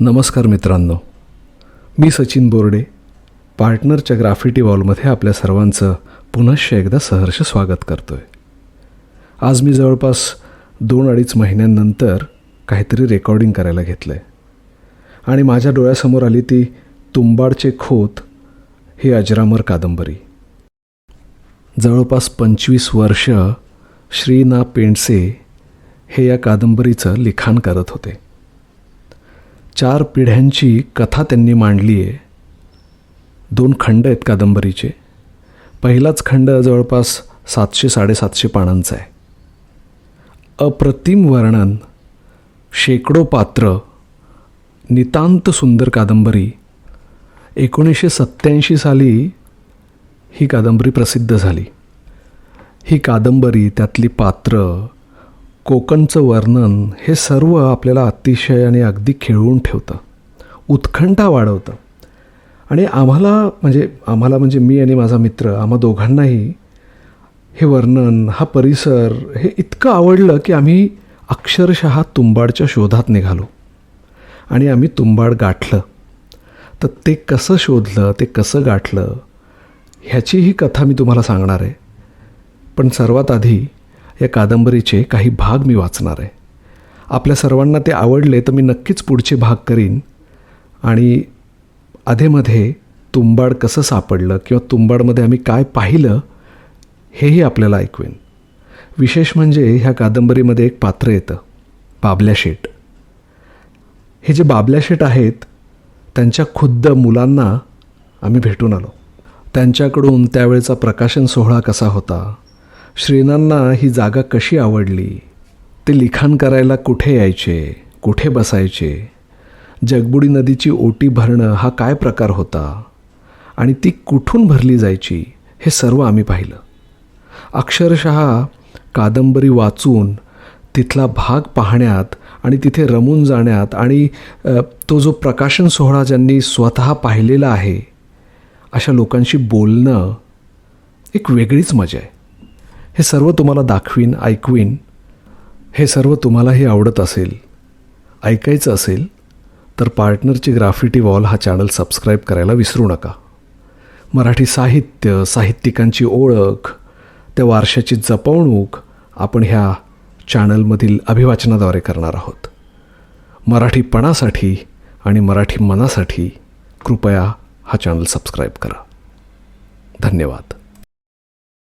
नमस्कार मित्रांनो. मी सचिन बोर्डे पार्टनरच्या ग्राफिटी वॉलमध्ये आपल्या सर्वांचं पुनश्च एकदा सहर्ष स्वागत करतो आहे आज मी जवळपास दोन अडीच महिन्यांनंतर काहीतरी रेकॉर्डिंग करायला घेतलं आहे आणि माझ्या डोळ्यासमोर आली ती तुंबाडचे खोत ही अजरामर कादंबरी. जवळपास पंचवीस वर्ष श्री ना पेंडसे हे या कादंबरीचं लिखाण करत होते. चार पिढ्यांची कथा त्यांनी मांडली आहे. दोन खंड आहेत कादंबरीचे. पहिलाच खंड जवळपास सातशे साडेसातशे पानांचा आहे. अप्रतिम वर्णन शेकडो पात्र नितांत सुंदर कादंबरी एकोणीसशे सत्त्याऐंशी साली ही कादंबरी प्रसिद्ध झाली. ही कादंबरी त्यातली पात्र कोकणचं वर्णन हे सर्व आपल्याला अतिशय आणि अगदी खिळवून ठेवतं. उत्कंठा वाढवतं. आणि आम्हाला म्हणजे आम्हाला म्हणजे मी आणि माझा मित्र आम्हा दोघांनाही हे वर्णन हा परिसर हे इतकं आवडलं की आम्ही अक्षरशः तुंबाडच्या शोधात निघालो. आणि आम्ही तुंबाड गाठलं. तर ते कसं शोधलं ते कसं गाठलं ह्याची ही कथा मी तुम्हाला सांगणार आहे. पण सर्वात आधी या कादंबरीचे काही भाग मी वाचणार आहे. आपल्या सर्वांना ते आवडले तर मी नक्कीच पुढचे भाग करीन. आणि अधेमध्ये तुंबाड कसं सापडलं किंवा तुंबाडमध्ये आम्ही काय पाहिलं हेही आपल्याला ऐकवेन. विशेष म्हणजे ह्या कादंबरीमध्ये एक पात्र येतं बाबल्या शेट हे जे बाबल्या शेट आहेत त्यांच्या खुद्द मुलांना आम्ही भेटून आलो. त्यांच्याकडून त्यावेळेचा प्रकाशन सोहळा कसा होता श्रीनांना ही जागा कशी आवडली? ते लिखाण करायला कुठे यायचे? कुठे बसायचे? जगबुडी नदीची ओटी भरणं हा काय प्रकार होता? आणि ती कुठून भरली जायची हे सर्व आम्ही पाहिलं. अक्षरशः कादंबरी वाचून तिथला भाग पाहण्यात आणि तिथे रमून जाण्यात आणि तो जो प्रकाशन सोहळा ज्यांनी स्वतः पाहिलेला आहे अशा लोकांशी बोलणं एक वेगळीच मजा आहे. हे सर्व तुम्हाला दाखवीन ऐकवीन. हे सर्व तुम्हालाही आवडत असेल ऐकायचं असेल तर पार्टनरची ग्राफिटी वॉल हा चॅनल सबस्क्राईब करायला विसरू नका. मराठी साहित्य साहित्यिकांची ओळख त्या वारशाची जपवणूक आपण ह्या चॅनलमधील अभिवाचनाद्वारे करणार आहोत. मराठीपणासाठी आणि मराठी मनासाठी कृपया हा चॅनल सबस्क्राईब करा. धन्यवाद.